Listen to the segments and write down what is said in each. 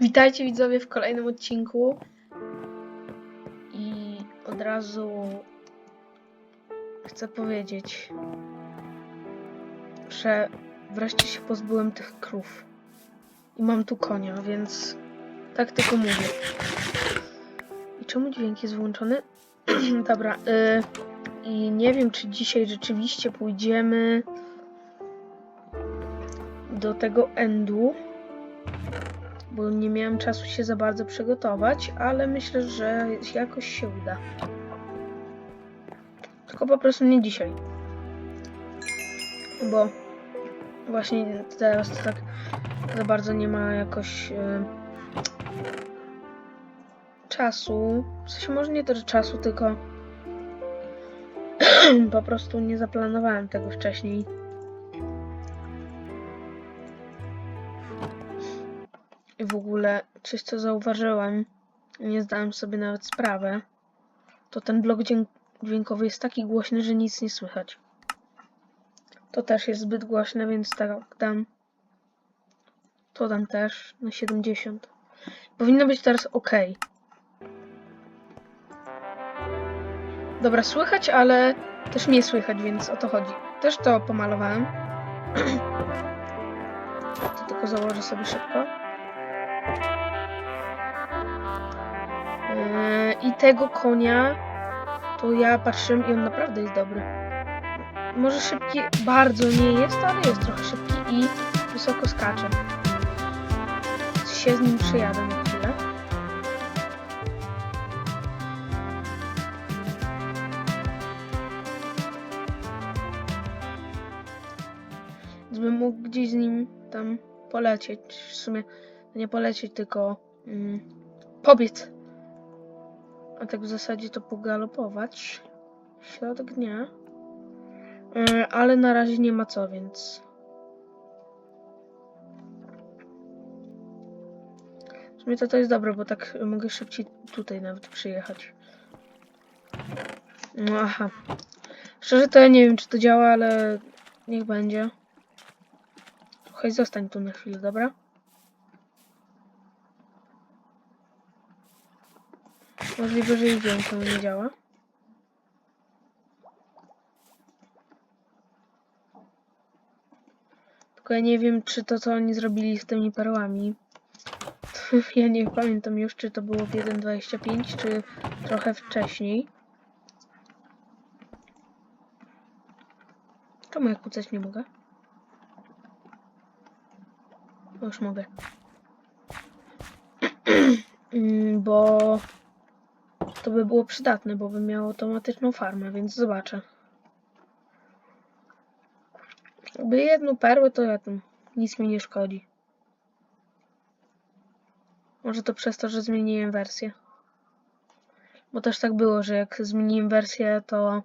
Witajcie widzowie w kolejnym odcinku. I od razu chcę powiedzieć, że wreszcie się pozbyłem tych krów. I mam tu konia, więc tak tylko mówię. I czemu dźwięk jest włączony? Dobra, y, i nie wiem, czy dzisiaj rzeczywiście pójdziemy do tego endu bo nie miałem czasu się za bardzo przygotować, ale myślę, że jakoś się uda. Tylko po prostu nie dzisiaj. Bo właśnie teraz to tak za bardzo nie ma jakoś e, czasu. W sensie może nie to, że czasu, tylko po prostu nie zaplanowałem tego wcześniej. W ogóle coś, co zauważyłem, nie zdałem sobie nawet sprawy, to ten blok dźwięk dźwiękowy jest taki głośny, że nic nie słychać. To też jest zbyt głośne, więc tak dam. To dam też na 70. Powinno być teraz ok. Dobra, słychać, ale też nie słychać, więc o to chodzi. Też to pomalowałem. To tylko założę sobie szybko. I tego konia to ja patrzyłem i on naprawdę jest dobry. Może szybki bardzo nie jest, ale jest trochę szybki i wysoko skacze. Się z nim przejadę na chwilę. Więc bym mógł gdzieś z nim tam polecieć. W sumie nie polecieć, tylko mm, pobiec. A tak w zasadzie to pogalopować. Środek dnia. Yy, ale na razie nie ma co, więc. W sumie to, to jest dobre, bo tak mogę szybciej tutaj nawet przyjechać. No aha. Szczerze to ja nie wiem, czy to działa, ale niech będzie. Słuchaj, zostań tu na chwilę, dobra? Możliwe, że i wiem, to nie działa. Tylko ja nie wiem, czy to, co oni zrobili z tymi perłami. ja nie pamiętam już, czy to było w 1.25, czy trochę wcześniej. Czemu ja kłócać nie mogę? Już mogę. Mm, bo to by było przydatne, bo bym miał automatyczną farmę, więc zobaczę. Jakby jedną perłę, to ja tam nic mi nie szkodzi. Może to przez to, że zmieniłem wersję. Bo też tak było, że jak zmieniłem wersję, to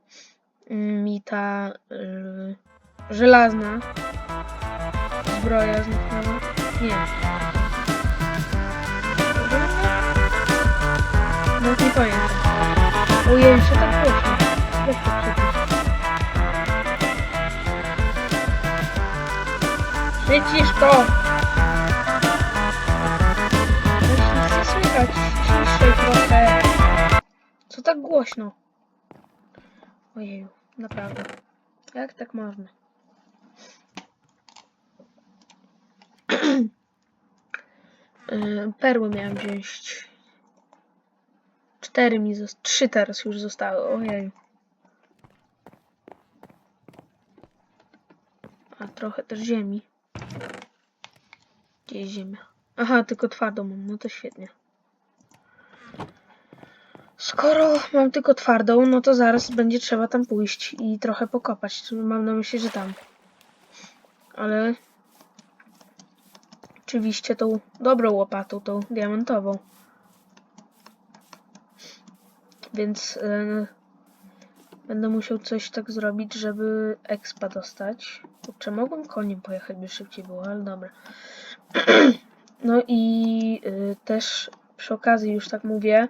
mm, mi ta yy, żelazna zbroja zniknęła. Nie. Ojej, się tak głośno. Jak to. Co tak głośno? Ojeju, naprawdę. Jak tak można? Yy, Perły miałem wziąć. Cztery mi zostały. Trzy teraz już zostały. Ojej. A trochę też ziemi. Gdzie jest ziemia? Aha, tylko twardą mam. No to świetnie. Skoro mam tylko twardą, no to zaraz będzie trzeba tam pójść i trochę pokopać. Mam na myśli, że tam. Ale oczywiście tą dobrą łopatą, tą diamentową. Więc yy, będę musiał coś tak zrobić, żeby expa dostać. Kurczę, mogłem koniem pojechać, by szybciej było, ale dobra. No i yy, też przy okazji już tak mówię,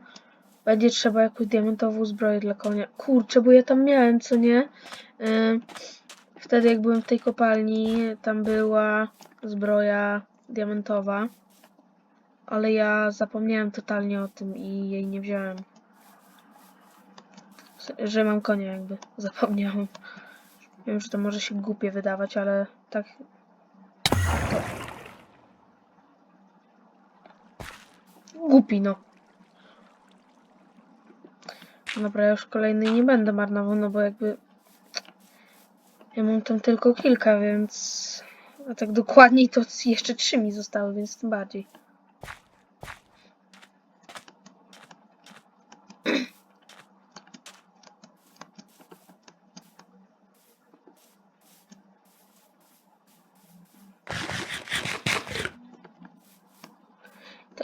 będzie trzeba jakąś diamentową zbroję dla konia. Kurczę, bo ja tam miałem, co nie? Yy, wtedy jak byłem w tej kopalni, tam była zbroja diamentowa. Ale ja zapomniałem totalnie o tym i jej nie wziąłem. Że mam konia jakby. Zapomniałem. Wiem, że to może się głupie wydawać, ale tak... Głupi, no. Dobra, ja już kolejnej nie będę marnował, no bo jakby... Ja mam tam tylko kilka, więc... A tak dokładniej to jeszcze trzy mi zostały, więc tym bardziej.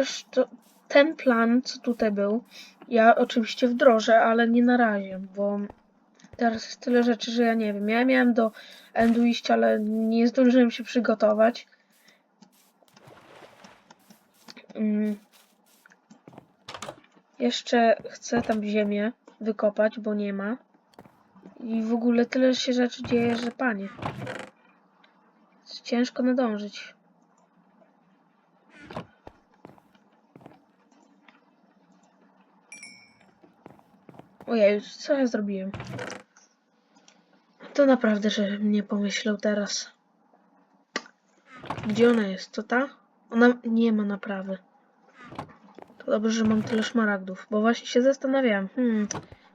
Też to, ten plan, co tutaj był, ja oczywiście wdrożę, ale nie na razie, bo teraz jest tyle rzeczy, że ja nie wiem. Ja miałem do endu iść, ale nie zdążyłem się przygotować. Mm. Jeszcze chcę tam ziemię wykopać, bo nie ma. I w ogóle tyle się rzeczy dzieje, że panie. Ciężko nadążyć. Ojej, co ja zrobiłem? To naprawdę, że nie pomyślał teraz. Gdzie ona jest? To ta? Ona nie ma naprawy. To dobrze, że mam tyle szmaragdów, bo właśnie się zastanawiałam. Hmm,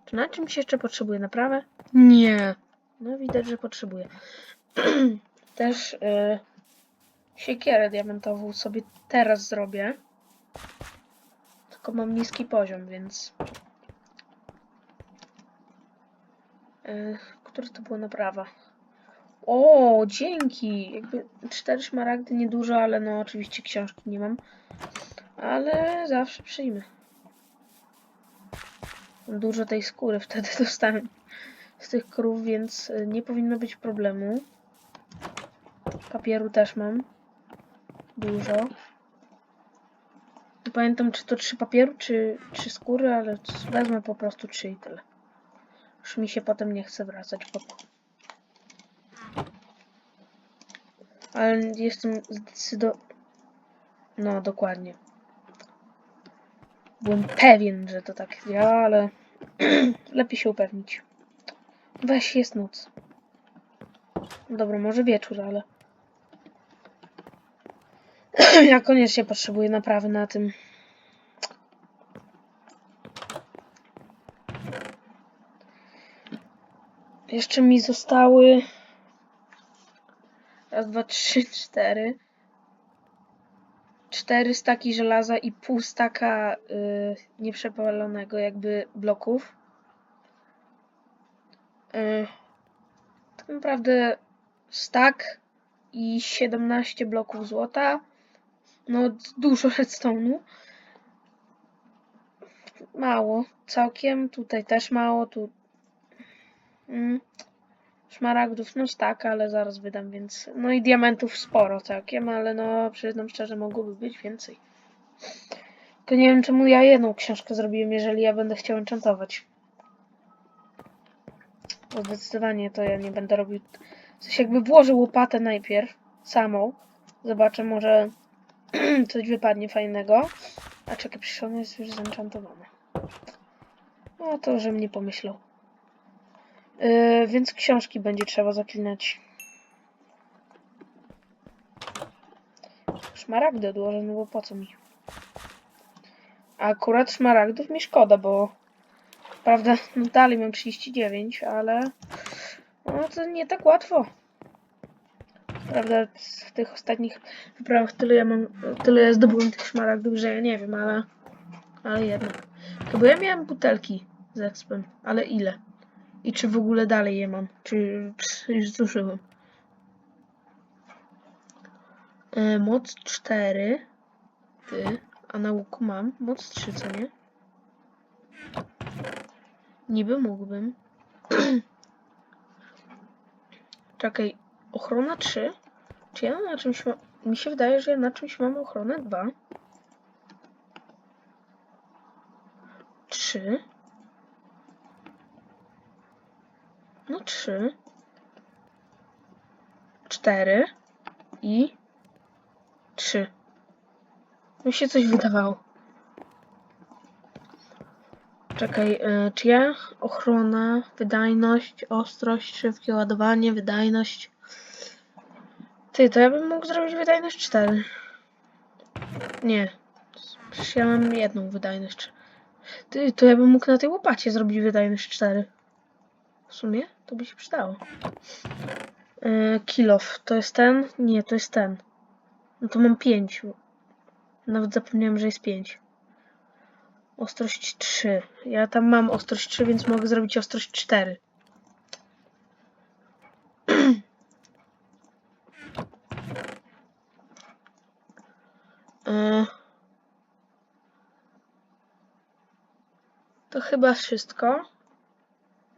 czy na czymś jeszcze potrzebuję naprawę? Nie. No widać, że potrzebuję. Też y, siekierę diamentową sobie teraz zrobię. Tylko mam niski poziom, więc Yy, Które to było naprawa? O, dzięki! Jakby cztery szmaragdy niedużo, ale no oczywiście książki nie mam. Ale zawsze przyjmę. Dużo tej skóry wtedy dostałem z tych krów, więc y, nie powinno być problemu. Papieru też mam. Dużo. Nie pamiętam, czy to trzy papieru, czy trzy skóry, ale wezmę po prostu trzy i tyle. Już mi się potem nie chce wracać po. Ale jestem zdecydo... No, dokładnie. Byłem pewien, że to tak działa, ale lepiej się upewnić. Weź, jest noc. Dobra, może wieczór, ale... ja koniecznie potrzebuję naprawy na tym. Jeszcze mi zostały. Raz, dwa, trzy, cztery. Cztery staki żelaza i pół staka y, nieprzepalonego jakby bloków. Y, tak naprawdę stak i 17 bloków złota. No dużo redstone'u. Mało, całkiem. Tutaj też mało, tu Mm. Szmaragdów, no tak, ale zaraz wydam, więc... No i diamentów sporo całkiem, ale no przyznam szczerze, mogłoby być więcej. Tylko nie wiem, czemu ja jedną książkę zrobiłem, jeżeli ja będę chciał enchantować. Bo zdecydowanie to ja nie będę robił... Sensie jakby włożył łopatę najpierw, samą. Zobaczę, może coś wypadnie fajnego. A czekaj, przecież jest już zenchantowana. No to, żebym nie pomyślał. Yy, więc książki będzie trzeba zaklinać. Szmaragdy odłożę, no bo po co mi? Akurat szmaragdów mi szkoda, bo prawda, no dalej mam 39, ale no to nie tak łatwo. Prawda, w tych ostatnich wyprawach tyle ja mam, tyle ja zdobyłem tych szmaragdów, że ja nie wiem, ale ale jednak. Bo ja miałem butelki z expem, ale ile? I czy w ogóle dalej je mam? Czy ps, już zużyłem? E, moc 4. Ty. A na łuku mam. Moc 3, co nie? Niby mógłbym. Czekaj. Ochrona 3? Czy ja na czymś mam... Mi się wydaje, że ja na czymś mam ochronę 2. 3. No trzy. Cztery. I trzy. Mi się coś wydawało. Czekaj, y, czy ja? Ochrona, wydajność, ostrość, szybkie ładowanie, wydajność. Ty, to ja bym mógł zrobić wydajność 4. Nie. Przecież ja mam jedną wydajność. Ty, to ja bym mógł na tej łopacie zrobić wydajność 4. W sumie to by się przydało. Yy, kilof, to jest ten? Nie, to jest ten. No to mam 5. Nawet zapomniałem, że jest 5. Ostrość 3. Ja tam mam ostrość 3, więc mogę zrobić ostrość 4. Yy. To chyba wszystko.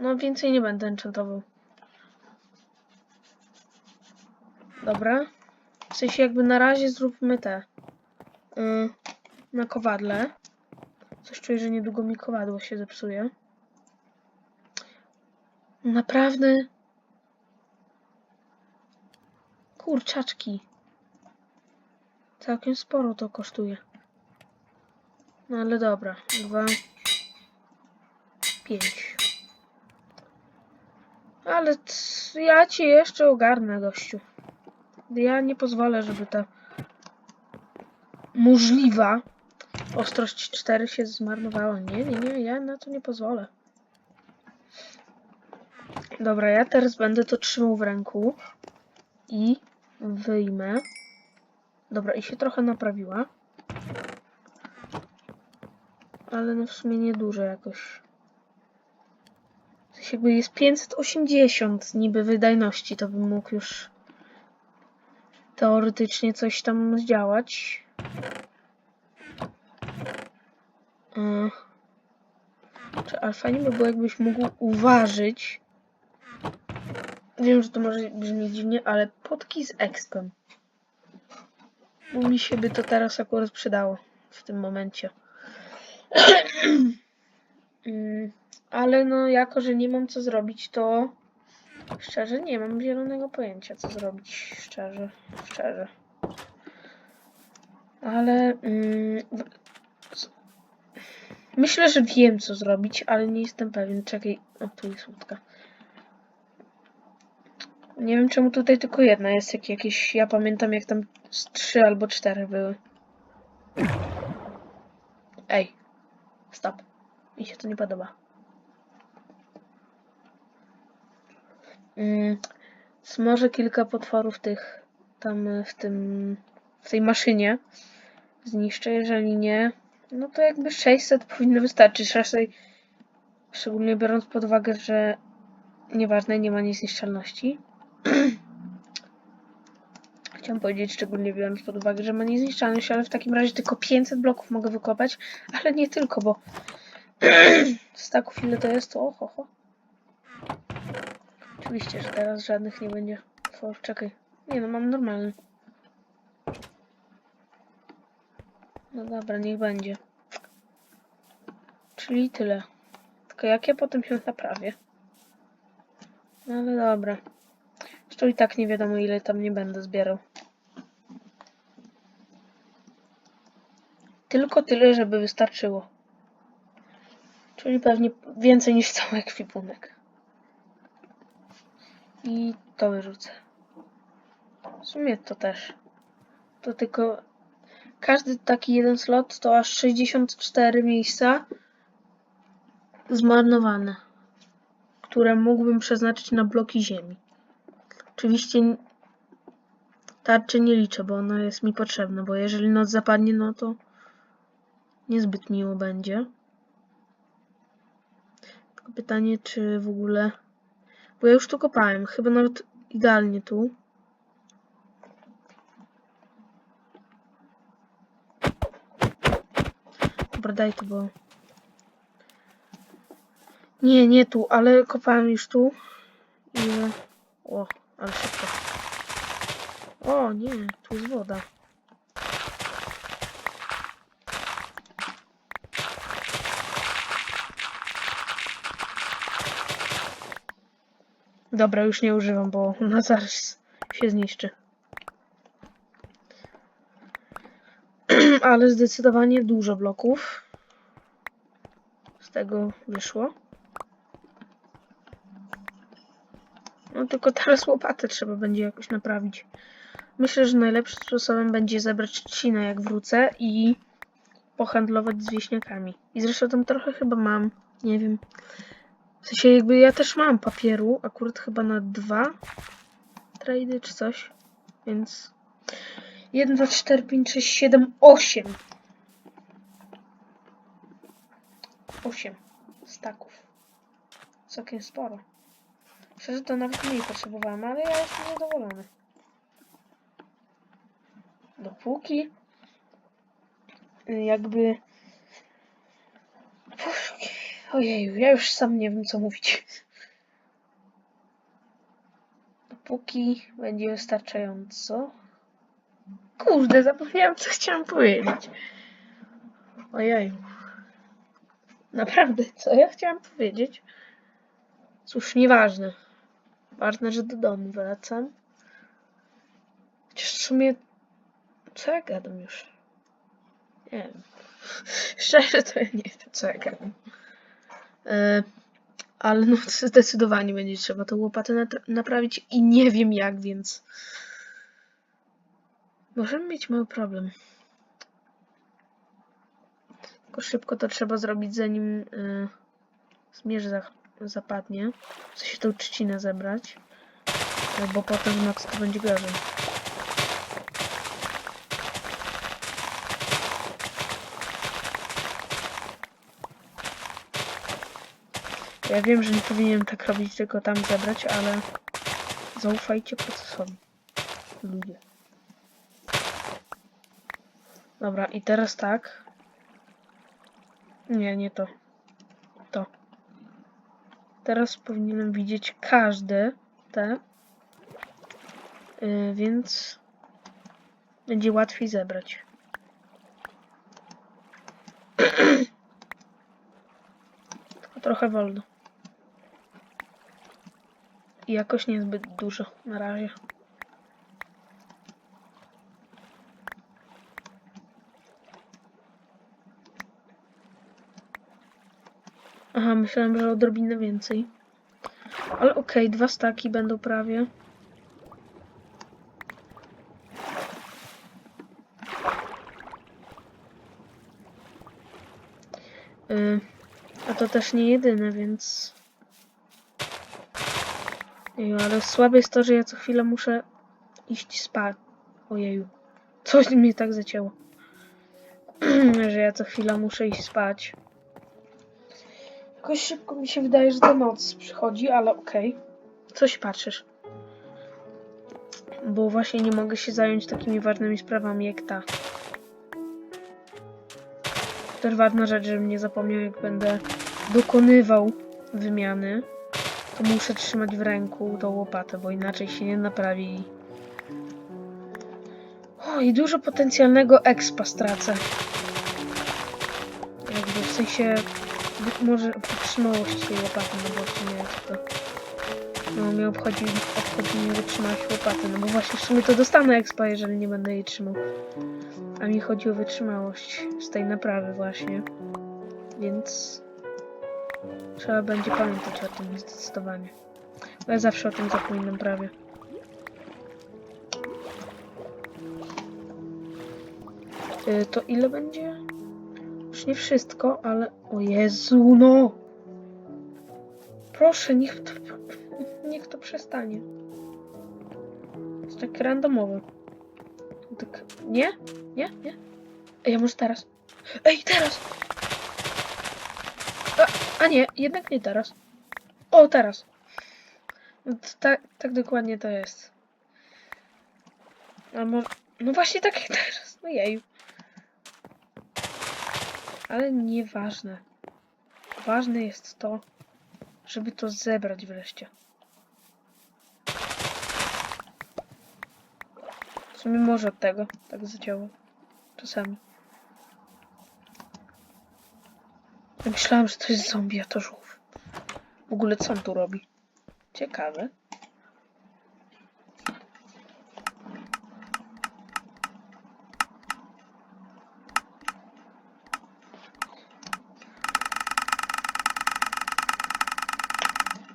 No więcej nie będę enchantował. Dobra. W sensie jakby na razie zróbmy te. Yy, na kowadle. Coś czuję, że niedługo mi kowadło się zepsuje. Naprawdę. Kurczaczki. Całkiem sporo to kosztuje. No ale dobra. Dwa. Pięć. Ale ja ci jeszcze ogarnę, gościu. Ja nie pozwolę, żeby ta możliwa ostrość 4 się zmarnowała. Nie, nie, nie, ja na to nie pozwolę. Dobra, ja teraz będę to trzymał w ręku i wyjmę. Dobra, i się trochę naprawiła. Ale no w sumie nieduże jakoś. Jakby jest 580 niby wydajności, to bym mógł już teoretycznie coś tam zdziałać. Czy ale fajnie by było, jakbyś mógł uważyć. Wiem, że to może brzmi dziwnie, ale potki z expem. Bo mi się by to teraz akurat przydało w tym momencie. Mm, ale no, jako że nie mam co zrobić, to szczerze nie mam zielonego pojęcia, co zrobić. Szczerze, szczerze. Ale mm, myślę, że wiem, co zrobić, ale nie jestem pewien. Czekaj, o tu jest łódka. Nie wiem, czemu tutaj tylko jedna jest, jak jakieś. Ja pamiętam, jak tam trzy albo cztery były. Ej, stop. Mi się to nie podoba. Z może kilka potworów tych tam y, w tym w tej maszynie zniszczę, jeżeli nie, no to jakby 600 powinno wystarczyć. Raczej, szczególnie biorąc pod uwagę, że nieważne, nie ma niezniszczalności. Chciałam powiedzieć, szczególnie biorąc pod uwagę, że ma niezniszczalność, ale w takim razie tylko 500 bloków mogę wykopać, ale nie tylko, bo staków ile to jest, to oho, ho. Oczywiście, że teraz żadnych nie będzie. For, czekaj. Nie no, mam normalny. No dobra, niech będzie. Czyli tyle. Tylko jak ja potem się naprawię? No ale dobra. Zresztą i tak nie wiadomo ile tam nie będę zbierał. Tylko tyle, żeby wystarczyło. Czyli pewnie więcej niż cały ekwipunek. I to wyrzucę. W sumie to też. To tylko każdy taki jeden slot to aż 64 miejsca zmarnowane, które mógłbym przeznaczyć na bloki ziemi. Oczywiście tarczy nie liczę, bo ona jest mi potrzebna, bo jeżeli noc zapadnie, no to niezbyt miło będzie. Pytanie, czy w ogóle... Bo ja już tu kopałem, chyba nawet idealnie tu. Dobra, daj to, bo... Nie, nie tu, ale kopałem już tu. I... O, ale szybko. O, nie, tu jest woda. Dobra, już nie używam, bo ona zaraz się zniszczy. Ale zdecydowanie dużo bloków z tego wyszło. No tylko teraz łopatę trzeba będzie jakoś naprawić. Myślę, że najlepszym sposobem będzie zebrać trzcinę jak wrócę i pohandlować z wieśniakami. I zresztą tam trochę chyba mam, nie wiem. W sensie jakby ja też mam papieru, akurat chyba na dwa trady czy coś, więc 1, 2, 4, 5, 6, 7, 8. 8 staków. Całkiem sporo. Szczerze to nawet mniej potrzebowałem, ale ja jestem zadowolony. Dopóki jakby Ojeju, ja już sam nie wiem co mówić. Dopóki będzie wystarczająco. Kurde, zapomniałam co chciałam powiedzieć. Ojeju. Naprawdę, co ja chciałam powiedzieć? Cóż, nieważne. Ważne, że do domu wracam. Chociaż w sumie... Co ja gadam już? Nie wiem. Szczerze to ja nie wiem, co ja gadam. E, ale no zdecydowanie będzie trzeba tą łopatę naprawić i nie wiem jak, więc... Możemy mieć mały problem. Tylko szybko to trzeba zrobić zanim y, zmierz za, zapadnie. Chce się tą trzcinę zebrać. y, Bo potem nocy to będzie gorzej. Ja wiem, że nie powinienem tak robić, tylko tam zebrać, ale zaufajcie procesowi. Ludzie. Dobra, i teraz tak. Nie, nie to. To. Teraz powinienem widzieć każde te. Yy, więc będzie łatwiej zebrać. Tylko trochę wolno. Jakoś niezbyt dużo na razie. Aha, myślałem, że odrobinę więcej. Ale okej, dwa staki będą prawie. Y, a to też nie jedyne, więc... Jeju, ale słabe jest to, że ja co chwilę muszę iść spać. Ojeju. Coś mnie tak zacięło. że ja co chwilę muszę iść spać. Jakoś szybko mi się wydaje, że ta noc przychodzi, ale okej. Coś patrzysz. Bo właśnie nie mogę się zająć takimi ważnymi sprawami jak ta. Też ważna rzecz, żebym nie zapomniał, jak będę dokonywał wymiany, to muszę trzymać w ręku tą łopatę, bo inaczej się nie naprawi. O, i dużo potencjalnego expa stracę. Jakby w sensie może wytrzymałość tej łopaty, no bo w sumie to... No mnie obchodzi, obchodzi mnie wytrzymałość łopaty, no bo właśnie w sumie to dostanę expa, jeżeli nie będę jej trzymał. A mi chodzi o wytrzymałość z tej naprawy właśnie. Więc... Trzeba będzie pamiętać o tym zdecydowanie. Bo ja zawsze o tym zapominam prawie. Y, To ile będzie? Już nie wszystko, ale... O Jezu, no! Proszę, niech to... Niech to przestanie. Jest tak randomowe. Tak... Nie? Nie? Nie? Ej, a może teraz? Ej, teraz! A, nie, jednak nie teraz. O, teraz. Tak, tak dokładnie to jest. A może... No właśnie tak teraz. No jeju. Ale nieważne. Ważne jest to, żeby to zebrać wreszcie. W sumie może od tego tak zadziała. Czasami. Ja myślałem, że to jest zombie, a to żółw. W ogóle co on tu robi? Ciekawe.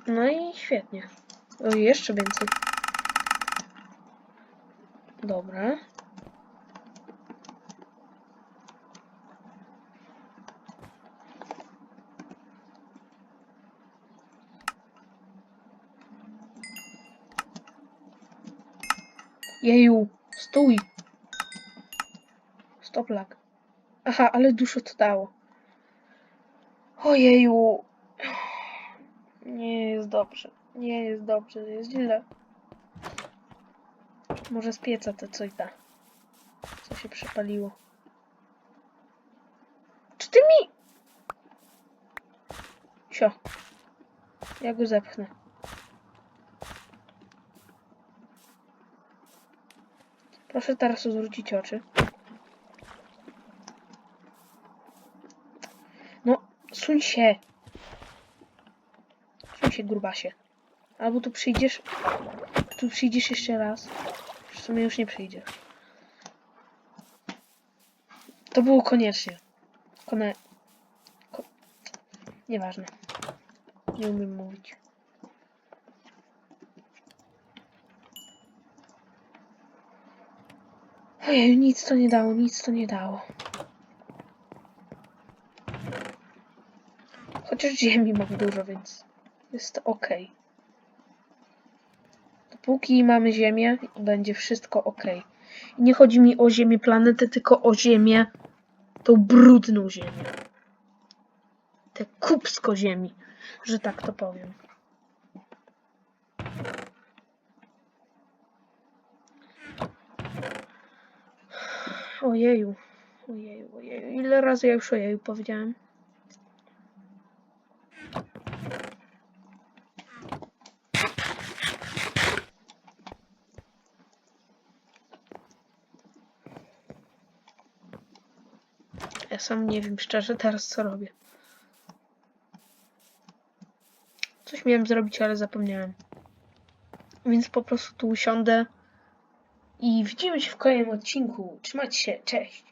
No i świetnie. O, jeszcze więcej. Dobra. Jeju, stój. Stop lag. Aha, ale dużo to dało. Ojeju. Nie jest dobrze. Nie jest dobrze, jest źle. Może z pieca to coś da. Co się przepaliło. Czy ty mi... Sio. Ja go zepchnę. Proszę teraz odwrócić oczy. No, suń się. Suń się, grubasie. Albo tu przyjdziesz... Tu przyjdziesz jeszcze raz. W sumie już nie przyjdziesz. To było koniecznie. Kone... Ko... Nieważne. Nie umiem mówić. Ojej, nic to nie dało, nic to nie dało. Chociaż ziemi mam dużo, więc jest ok. Dopóki mamy ziemię, będzie wszystko ok. I nie chodzi mi o ziemię planety, tylko o ziemię, tą brudną ziemię. Te kupsko ziemi, że tak to powiem. Ojeju, ojeju, ojeju. Ile razy ja już ojeju powiedziałem? Ja sam nie wiem szczerze teraz co robię. Coś miałem zrobić, ale zapomniałem. Więc po prostu tu usiądę i widzimy się w kolejnym odcinku. Trzymajcie się, cześć!